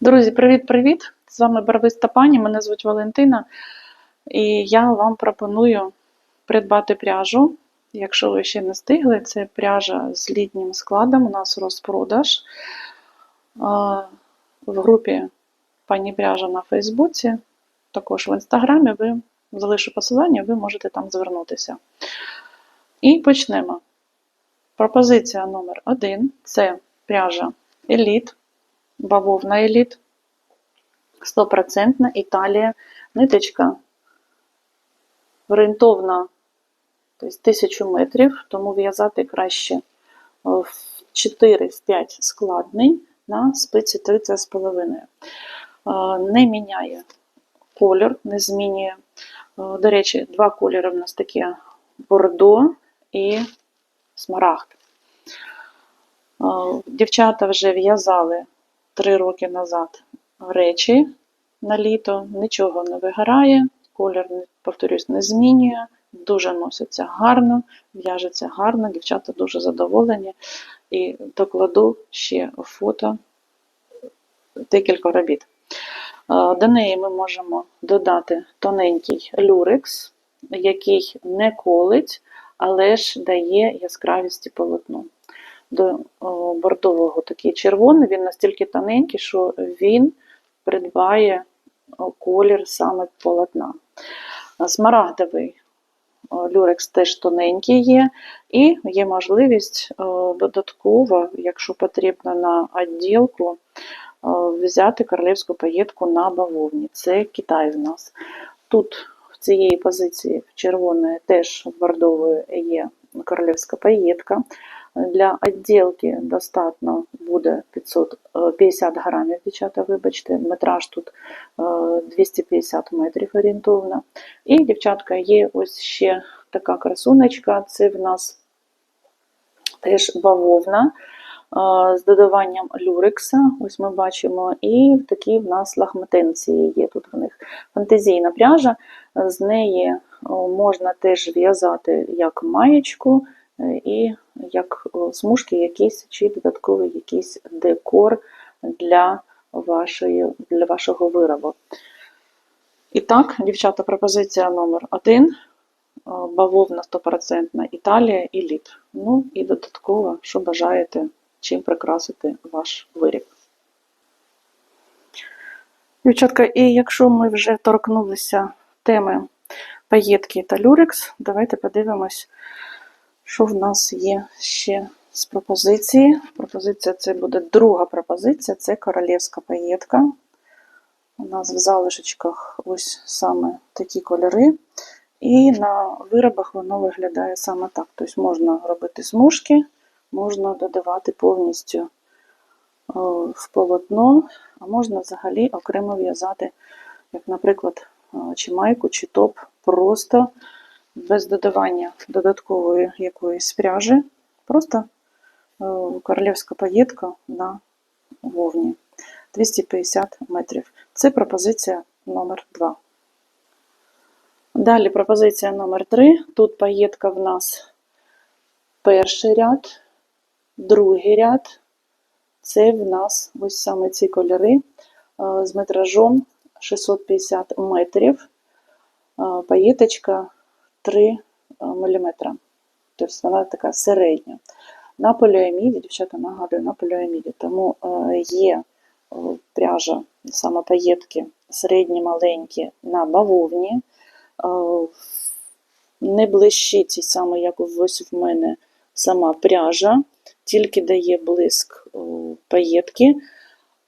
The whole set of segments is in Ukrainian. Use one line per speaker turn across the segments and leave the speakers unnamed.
Друзі, привіт-привіт! З вами Барвиста пані, мене звуть Валентина, і я вам пропоную придбати пряжу. Якщо ви ще не встигли, це пряжа з літнім складом. У нас розпродаж в групі пані пряжа на Фейсбуці, також в інстаграмі. Ви залишу посилання, ви можете там звернутися. І почнемо. Пропозиція номер один це пряжа Еліт бавовна еліт, 100% Італія, ниточка орієнтовна тобто 1000 метрів, тому в'язати краще в 4-5 складний на спиці 30,5. Не міняє колір, не змінює. До речі, два кольори в нас такі бордо і смарагд. Дівчата вже в'язали три роки назад речі на літо, нічого не вигорає, колір, повторюсь, не змінює, дуже носиться гарно, в'яжеться гарно, дівчата дуже задоволені. І докладу ще фото декілька робіт. До неї ми можемо додати тоненький люрекс, який не колить, але ж дає яскравість полотну до бордового такий червоний, він настільки тоненький, що він придбає колір саме полотна. Смарагдовий люрекс теж тоненький є, і є можливість додатково, якщо потрібно на відділку, взяти королівську паєтку на бавовні. Це Китай в нас. Тут в цієї позиції в червоної теж бордової є королівська паєтка. Для відділки достатньо буде 550 грамів, дівчата, вибачте, метраж тут 250 метрів орієнтовно. І, дівчатка, є ось ще така красунечка, це в нас теж бавовна з додаванням люрекса, ось ми бачимо, і такі в нас лахметенції є тут в них фантазійна пряжа, з неї можна теж в'язати як маєчку, і як смужки якісь чи додатковий якийсь декор для, вашої, для вашого виробу. І так, дівчата, пропозиція номер один. Бавовна 100% Італія і лід. Ну і додатково, що бажаєте, чим прикрасити ваш виріб. Дівчатка, і якщо ми вже торкнулися теми паєтки та люрекс, давайте подивимось. Що в нас є ще з пропозиції? Пропозиція це буде друга пропозиція це королівська паєтка. У нас в залишечках ось саме такі кольори. І на виробах воно виглядає саме так. Тобто можна робити смужки, можна додавати повністю е, в полотно, а можна взагалі окремо в'язати, як, наприклад, е, чи майку, чи топ, просто без додавання додаткової якоїсь пряжі, просто е, королівська паєтка на вовні 250 метрів. Це пропозиція номер 2. Далі пропозиція номер 3. Тут паєтка в нас перший ряд, другий ряд. Це в нас ось саме ці кольори е, з метражом 650 метрів. Е, паєточка 3 мм. Тобто вона така середня. На поліаміді, дівчата нагадую, на поліаміді, тому е, є пряжа, саме паєтки середні, маленькі на бавовні. Е, не блищить саме, як ось в мене сама пряжа, тільки дає блиск паєтки,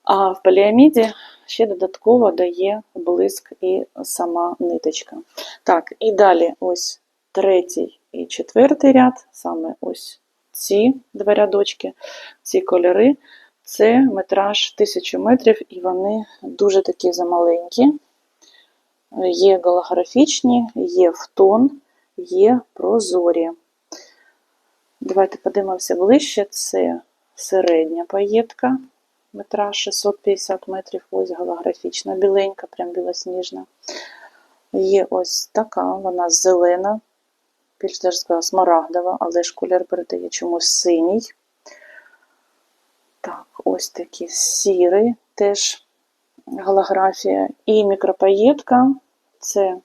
а в поліаміді ще додатково дає блиск і сама ниточка. Так, і далі ось третій і четвертий ряд, саме ось ці два рядочки, ці кольори. Це метраж 1000 метрів, і вони дуже такі замаленькі. Є голографічні, є в тон, є прозорі. Давайте подивимося ближче. Це середня паєтка метра 650 метрів, ось голографічна, біленька, прям білосніжна. Є ось така, вона зелена, більш даже сказала, смарагдова, але ж колір передає чомусь синій. Так, ось такий сірий, теж голографія. І мікропаєтка це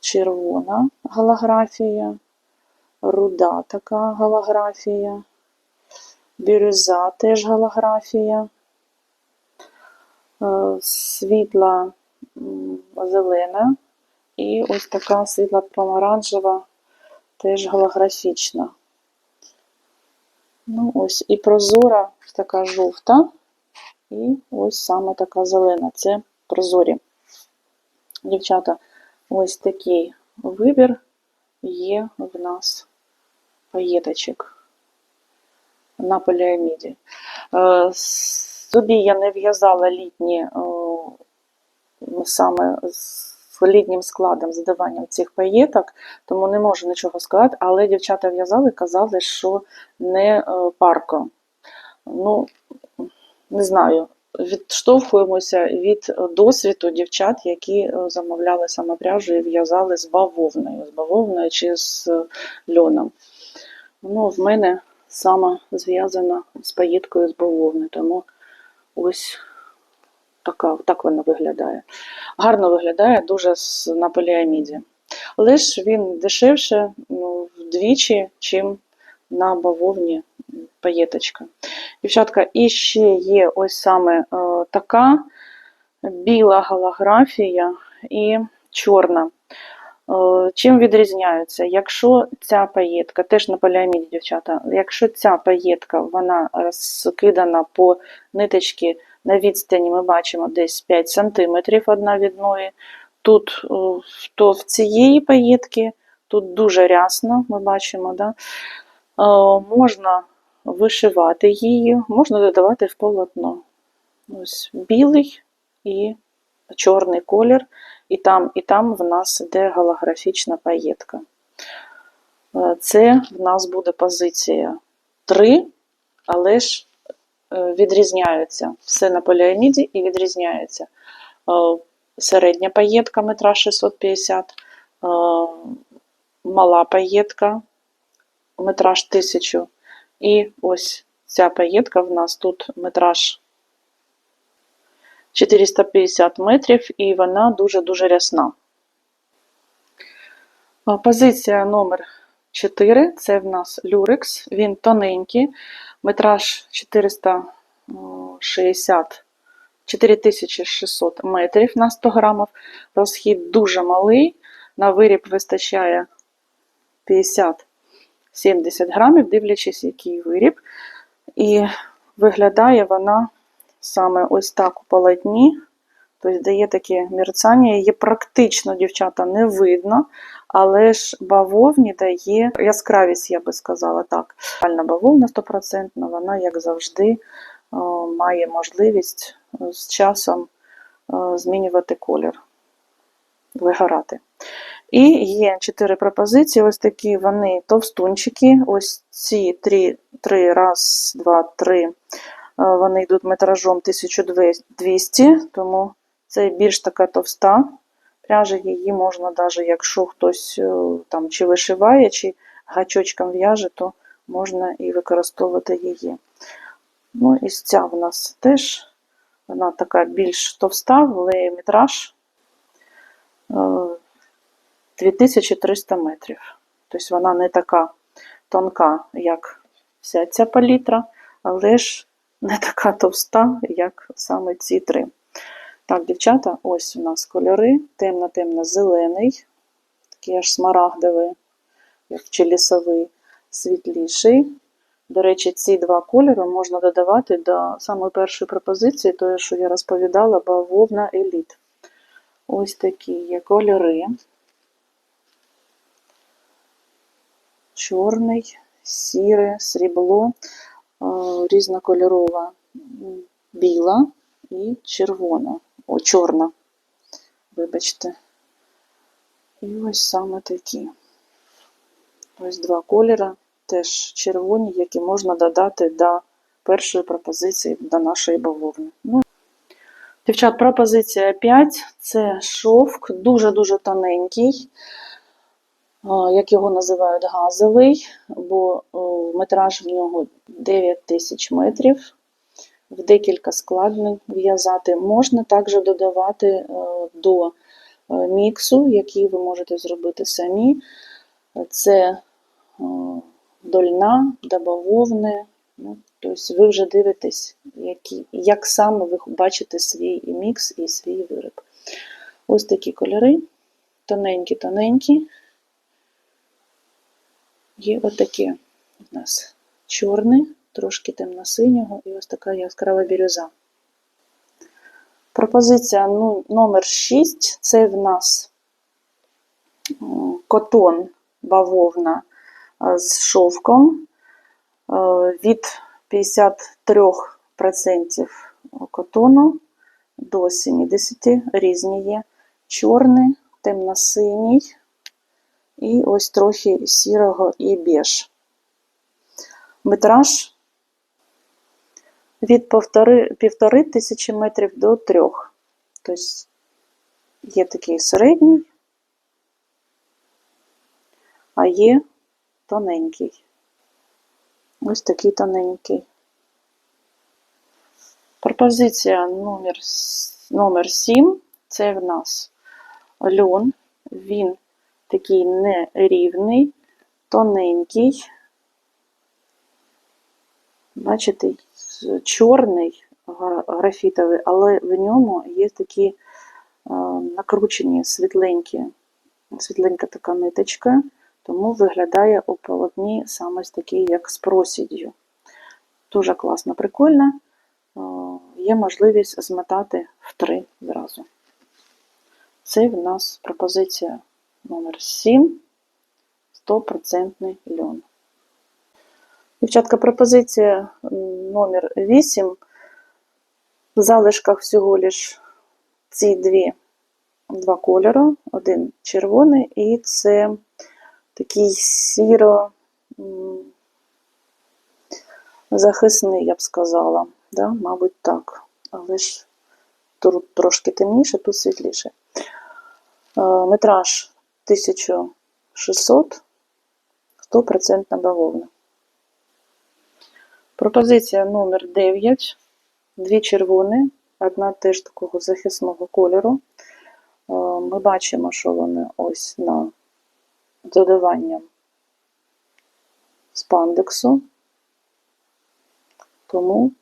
червона голографія, руда така голографія, бірюза теж голографія, е, світла зелена і ось така світла помаранчева, теж голографічна. Ну, ось і прозора така жовта, і ось саме така зелена. Це прозорі. Дівчата, ось такий вибір є в нас паєточок на поліаміді. Е, Собі я не в'язала літні саме з літнім складом задаванням цих паєток, тому не можу нічого сказати, але дівчата в'язали, казали, що не е, парко. Ну, не знаю, відштовхуємося від досвіду дівчат, які е, замовляли саме пряжу і в'язали з бавовною, з бавовною чи з льоном. Ну, в мене саме зв'язана з паєткою з бавовни, тому ось така, так вона виглядає. Гарно виглядає дуже на поліаміді. Але він дешевше ну, вдвічі, чим на бавовні паєточка. Дівчатка, і ще є ось саме е, така біла голографія і чорна. Е, Чим відрізняються? Якщо ця паєтка, теж на поліаміді, дівчата, якщо ця паєтка вона розкидана по ниточці на відстані, ми бачимо десь 5 см одна від одної, тут е, то в цієї паєтки, тут дуже рясно, ми бачимо, да? Е, можна вишивати її, можна додавати в полотно. Ось білий і чорний колір, і там, і там в нас йде голографічна паєтка. Е, Це в нас буде позиція 3, але ж е, відрізняються все на поліаміді і відрізняються. Е, Середня паєтка метра 650, е, мала паєтка метраж 1000. І ось ця паєтка в нас тут метраж 450 метрів, і вона дуже-дуже рясна. Позиція номер 4 це в нас люрекс, він тоненький, метраж 460 4600 метрів на 100 грамів. Розхід дуже малий, на виріб вистачає 50 70 грамів, дивлячись, який виріб. І виглядає вона саме ось так у полотні. Тобто дає таке мерцання. Її практично, дівчата, не видно, але ж бавовні дає яскравість, я би сказала так. Реальна бавовна 100%, вона, як завжди, має можливість е, з часом е, змінювати колір, вигорати. І є чотири пропозиції. Ось такі вони товстунчики. Ось ці три, три раз, два, три. Е, Вони йдуть метражом 1200, тому це більш така товста пряжа. Її можна, навіть якщо хтось е, там чи вишиває, чи гачочком в'яже, то можна і використовувати її. Ну, і ця в нас теж вона така більш товста, але метраж е, 2300 метрів. Тобто вона не така тонка, як вся ця палітра, але ж не така товста, як саме ці три. Так, дівчата, ось у нас кольори: темно-темно-зелений, такий аж смарагдовий, як чи лісовий, світліший. До речі, ці два кольори можна додавати до самої першої пропозиції, тої, що я розповідала, бавовна еліт. Ось такі є кольори. Чорний, сіре, срібло, різнокольорова біла і червона, о, чорна, вибачте. І ось саме такі. Ось два кольори, теж червоні, які можна додати до першої пропозиції до нашої бавовни. Ну, Дівчат, пропозиція 5 це шовк, дуже-дуже тоненький, як його називають газовий, бо метраж в нього 9 тисяч метрів. в декілька складень в'язати. Можна також додавати е, до е, міксу, який ви можете зробити самі. Це е, до льна, до бавовни. Ну, Тобто ви вже дивитесь, які, як саме ви бачите свій мікс і свій виріб. Ось такі кольори, тоненькі-тоненькі. Є отакі у нас чорний, трошки темно-синього і ось така яскрава бірюза. Пропозиція ну, номер 6 це в нас котон бавовна з шовком від 53% котону до 70% різні є. Чорний, темно-синій і ось трохи сірого і беж. Метраж від півтори, півтори тисячі метрів до трьох. Тобто є такий середній, а є тоненький. Ось такий тоненький. Пропозиція номер, номер 7 це в нас льон. Він такий нерівний, тоненький. Бачите, чорний графітовий, але в ньому є такі е, накручені світленькі, світленька така ниточка, тому виглядає у полотні саме такий, як з просіддю. Дуже класно, прикольно. Е, Є можливість змотати в три зразу. Це в нас пропозиція номер 7 100% льон. Дівчатка, пропозиція номер 8. В залишках всього лиш ці дві, два кольори. Один червоний і це такий сіро захисний, я б сказала. Да? Мабуть, так. Але ж тут трошки темніше, тут світліше. Е, Метраж 1600, 100% бавовна. Пропозиція номер 9. Дві червоні, одна теж такого захисного кольору. Е, Ми бачимо, що вони ось на додаванням спандексу, тому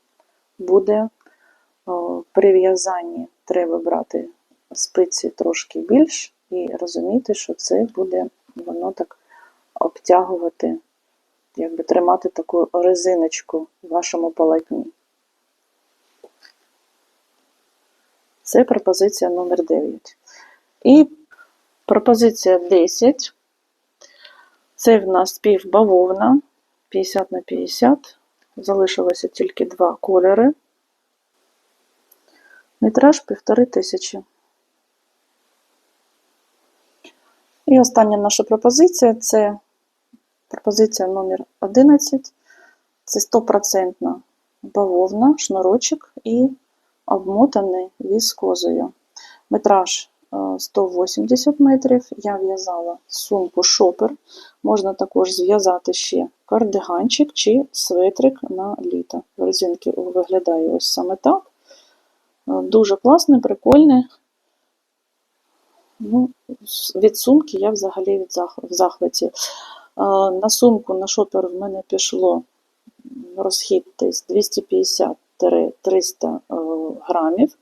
буде о, при в'язанні треба брати спиці трошки більш і розуміти, що це буде воно так обтягувати, якби тримати таку резиночку в вашому полотні. Це пропозиція номер 9. І пропозиція 10. Це в нас півбавовна 50 на 50. Залишилося тільки два кольори. Метраж півтори тисячі. І остання наша пропозиція це пропозиція номер 11. Це 100% бавовна, шнурочок і обмотаний віскозою. Метраж е, 180 метрів. Я в'язала сумку шопер. Можна також зв'язати ще кардиганчик чи светрик на літо. Резинки виглядає ось саме так. Е, Дуже класний, прикольний. Ну, від сумки я взагалі від зах- в захваті. Е, На сумку, на шопер в мене пішло розхід десь 250-300 е, грамів.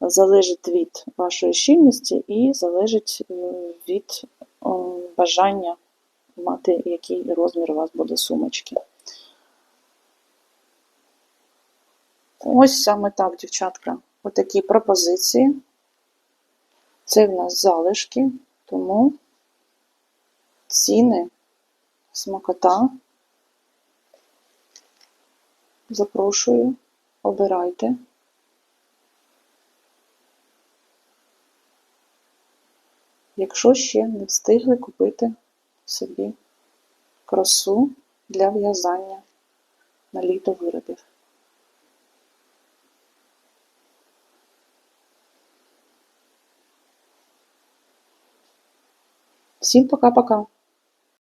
Залежить від вашої щільності і залежить е, від бажання мати, який розмір у вас буде сумочки. Ось саме так, дівчатка. Отакі пропозиції. Це в нас залишки, тому ціни, смакота. Запрошую, обирайте. Якщо ще не встигли купити собі красу для в'язання на літо виробів. Всім пока-пока!